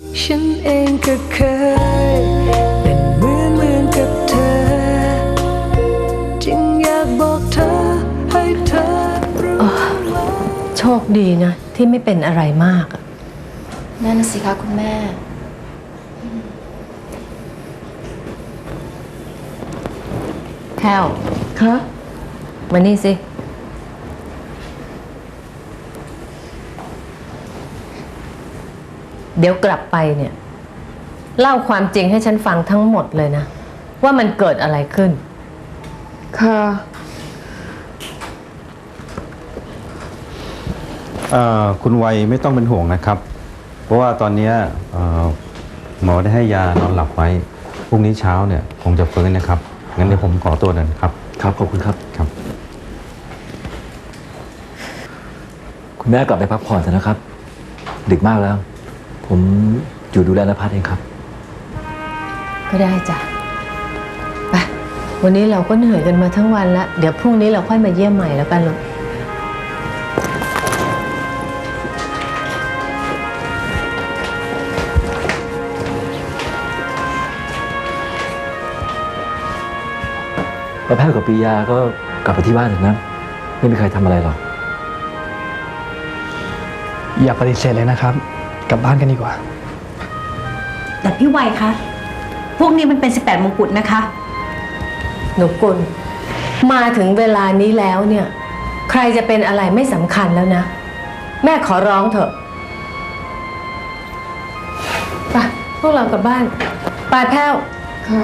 ฉันเองก็เคย เป็นเหมือนเหมือนกับเธอ จึงอยากบอกเธอให้เธอรู้ว่าโชคดีนะ ที่ไม่เป็นอะไรมากอะนั่นน่ะสิคะคุณแม่แค่วคะมานี่สิ เดี๋ยวกลับไปเนี่ยเล่าความจริงให้ฉันฟังทั้งหมดเลยนะ ว่ามันเกิดอะไรขึ้น ค่ะ เอ่อคุณวัยไม่ต้องเป็นห่วงนะครับ เพราะว่าตอนเนี้ยเอ่อหมอได้ให้ยานอนหลับไว้พรุ่งนี้เช้าเนี่ยคงจะฟื้นนะครับงั้นเดี๋ยวผมขอตัวเดินครับครับขอบคุณครับ ครับ คุณแม่กลับไปพักผ่อนเถอะนะครับ ดึกมากแล้ว ผมอยู่ดูแลนภัสเองครับ ก็ได้จ้ะไปวันนี้เราก็เหนื่อยกันมาทั้งวันแล้วเดี๋ยวพรุ่งนี้เราค่อยมาเยี่ยมใหม่แล้วกันลูกประแพทย์กับปรียาก็กลับไปที่บ้านเถอะนะ ไม่มีใครทำอะไรหรอก อย่าปฏิเสธเลยนะครับ กลับบ้านกันดีกว่า แต่พี่ไวยคะ พวกนี้มันเป็น 18 มงกุฎนะคะ หนูกุล มาถึงเวลานี้แล้วเนี่ย ใครจะเป็นอะไรไม่สำคัญแล้วนะ แม่ขอร้องเถอะไปพวกเรากลับบ้านไปแพ้วป้า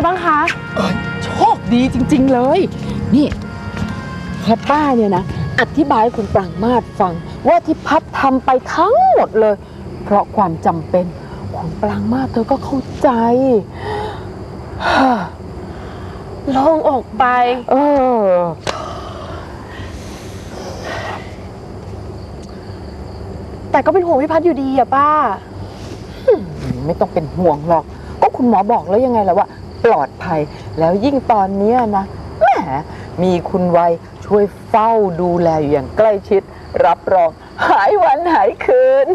ไงบ้างคะโชคดีจริง ๆเลย นี่พอป้าเนี่ยนะ อธิบายให้คุณปรางมาศฟัง ว่าที่พัดทำไปทั้งหมดเลย เพราะความจำเป็น คุณปรางมาศเธอก็เข้าใจฮ่าโล่งอกไป เออ แต่ก็เป็นห่วงพี่พัดอยู่ดีอะป้า ไม่ต้องเป็นห่วงหรอก ก็คุณหมอบอกแล้วยังไงล่ะว่า ปลอดภัย แล้วยิ่งตอนเนี้ยนะแหมมีคุณวัยช่วยเฝ้าดูแลอยู่อย่างใกล้ชิด รับรองหายวันหายคืน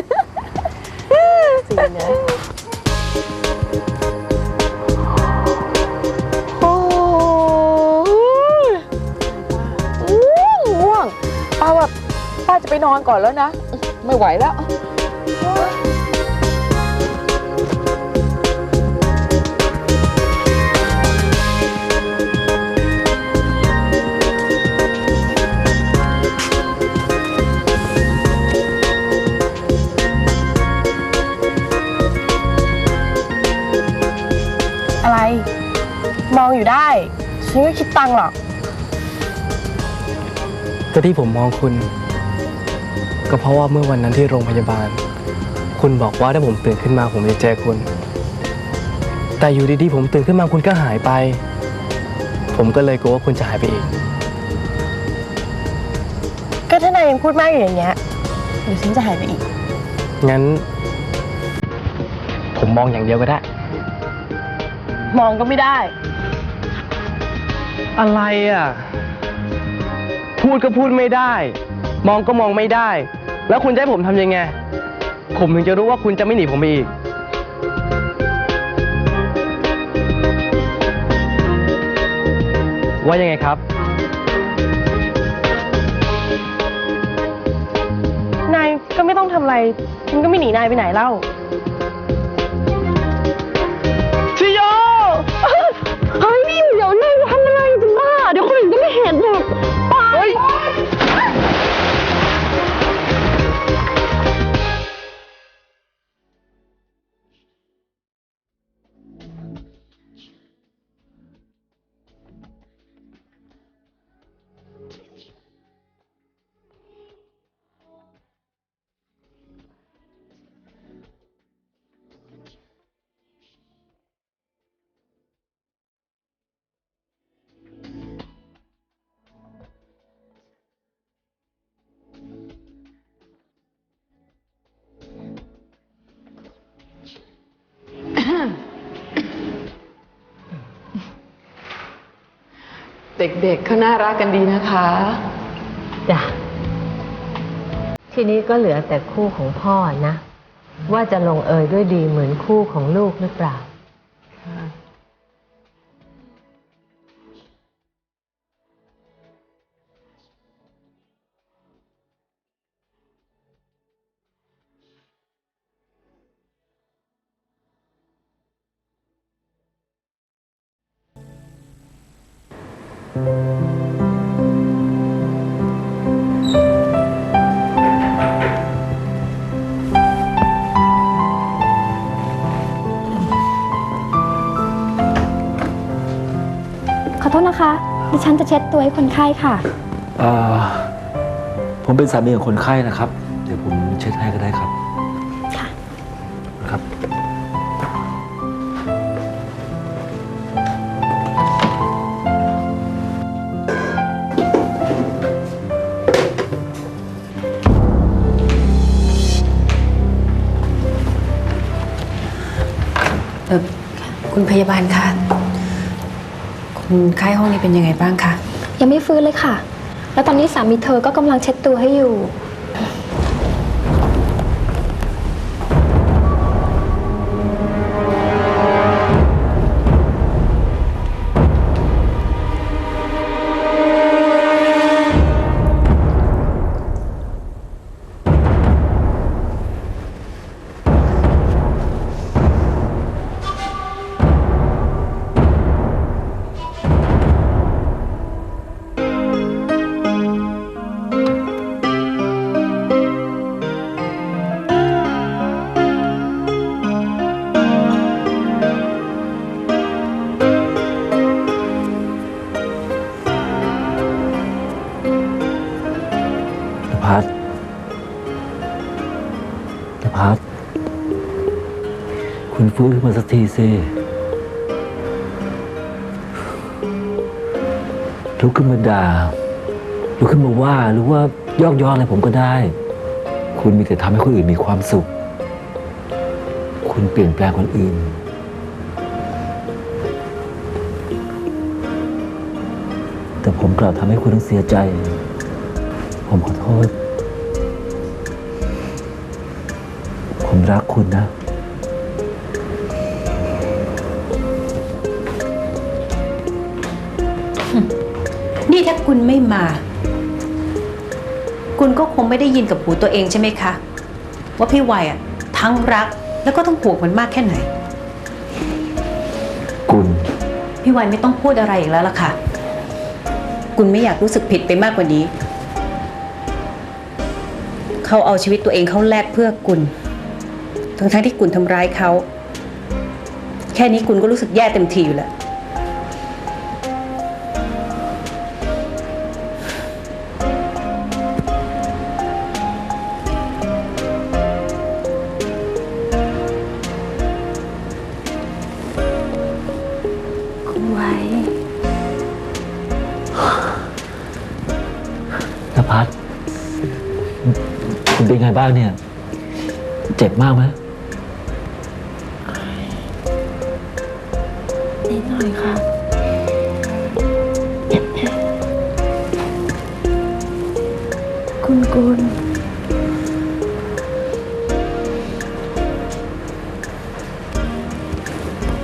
จริงนะโอ้ยอู้ง่วงป้าว่าป้าจะไปนอนก่อนแล้วนะ ไม่ไหวแล้ว ฉันไม่คิดตังค์หรอกก็ที่ผมมองคุณ ก็เพราะว่าเมื่อวันนั้นที่โรงพยาบาล คุณบอกว่าถ้าผมตื่นขึ้นมาผมจะเจอคุณ แต่อยู่ดีๆผมตื่นขึ้นมาคุณก็หายไป ผมก็เลยกลัวว่าคุณจะหายไปอีกก็ถ้านายยังพูดมากอยู่อย่างเงี้ยเดี๋ยวฉันจะหายไปอีก งั้น ผมมองอย่างเดียวก็ได้ มองก็ไม่ได้ อะไรอะ พูดก็พูดไม่ได้ มองก็มองไม่ได้ แล้วคุณจะให้ผมทำยังไง ผมถึงจะรู้ว่าคุณจะไม่หนีผมไปอีก ว่ายังไงครับ นายก็ไม่ต้องทำอะไร ฉันก็ไม่หนีนายไปไหนเล่า เด็กๆเขาน่ารักกันดีนะคะ จ้ะ ทีนี้ก็เหลือแต่คู่ของพ่อนะ ว่าจะลงเอยด้วยดีเหมือนคู่ของลูกหรือเปล่า ขอโทษนะคะ ดิฉันจะเช็ดตัวให้คนไข้ค่ะ อ่อผมเป็นสามีของคนไข้นะครับ เดี๋ยวผมเช็ดให้ก็ได้ครับ เออคุณพยาบาลคะคุณไข้ห้องนี้เป็นยังไงบ้างคะ ยังไม่ฟื้นเลยค่ะ แล้วตอนนี้สามีเธอก็กำลังเช็ดตัวให้อยู่ ฟื้นขึ้นมาสักทีสิลุกขึ้นมาด่าลุกขึ้นมาว่าหรือว่ายอกย้อนอะไรผมก็ได้ คุณมีแต่ทำให้คนอื่นมีความสุข คุณเปลี่ยนแปลงคนอื่น แต่ผมกลับทำให้คุณต้องเสียใจ ผมขอโทษ ผมรักคุณนะ นี่ถ้าคุณไม่มา คุณก็คงไม่ได้ยินกับหูตัวเองใช่ไหมคะ ว่าพี่วัยอะทั้งรักแล้วก็ต้องห่วงมันมากแค่ไหนคุณพี่วัยไม่ต้องพูดอะไรอีกแล้วล่ะค่ะ คุณไม่อยากรู้สึกผิดไปมากกว่านี้ เขาเอาชีวิตตัวเองเขาแลกเพื่อคุณ ทั้งทั้งๆที่คุณทำร้ายเขา แค่นี้คุณก็รู้สึกแย่เต็มทีอยู่แล้ว บ้างเนี่ย เจ็บมากไหมนิดหน่อยค่ะคุณกุล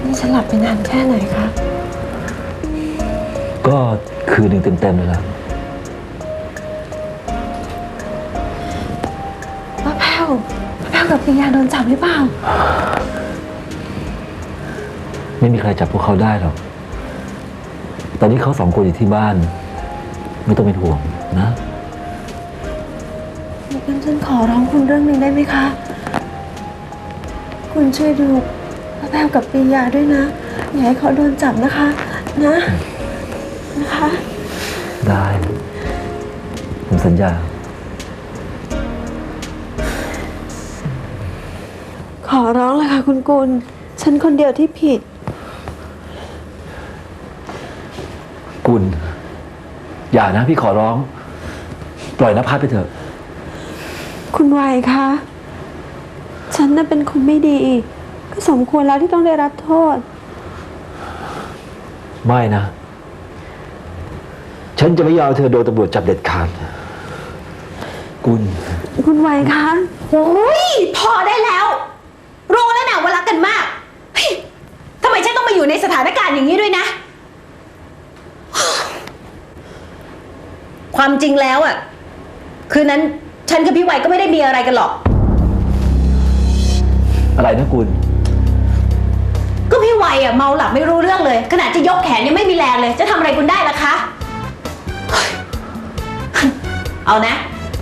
นี่ฉันหลับไปนานแค่ไหนคะ ก็ก็คืนหนึ่งเต็มๆเลยล่ะ ป้าแพ้วป้าแพ้วกับปิยาโดนจับหรือเปล่า ไม่มีใครจับพวกเขาได้หรอก ตอนนี้เขาสองคนอยู่ที่บ้าน ไม่ต้องเป็นห่วงนะงั้นฉันขอร้องคุณเรื่องหนึ่งได้ไหมคะ คุณช่วยดูป้าแพ้วกับปิยาด้วยนะ อย่าให้เขาโดนจับนะคะ นะ นะคะ ได้ ผมสัญญา ขอร้องเลยค่ะ คุณกุล ฉันคนเดียวที่ผิด กุลอย่านะพี่ขอร้อง ปล่อยนภัสไปเถอะ คุณวัยคะ ฉันน่ะเป็นคนไม่ดี ก็สมควรแล้วที่ต้องได้รับโทษ ไม่นะ ฉันจะไม่ยอมให้เธอโดนตำรวจจับเด็ดขาด กุล คุณวัยคะ โอ้ยพอได้แล้ว รู้แล้วนะว่ารั กกันมากเฮ้ยทำไมฉันต้องมาอยู่ในสถานการณ์อย่างนี้ด้วยนะ ความจริงแล้วอะคืนนั้นฉันกับพี่ไวก็ไม่ได้มีอะไรกันหรอก อะไรนะกุลก็พี่ไวอะเมาหลับไม่รู้เรื่องเลย ขนาดจะยกแขนยังไม่มีแรงเลย จะทำอะไรคุณได้ล่ะคะเฮ้ยเอานะ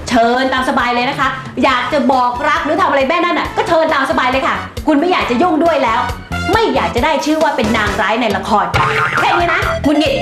เชิญตามสบายเลยนะคะ อยากจะบอกรักหรือทำอะไรแม่นั่นอะก็เชิญตามสบายเลยค่ะ คุณไม่อยากจะยุ่งด้วยแล้ว ไม่อยากจะได้ชื่อว่าเป็นนางร้ายในละครแค่นี้นะคุณหงิด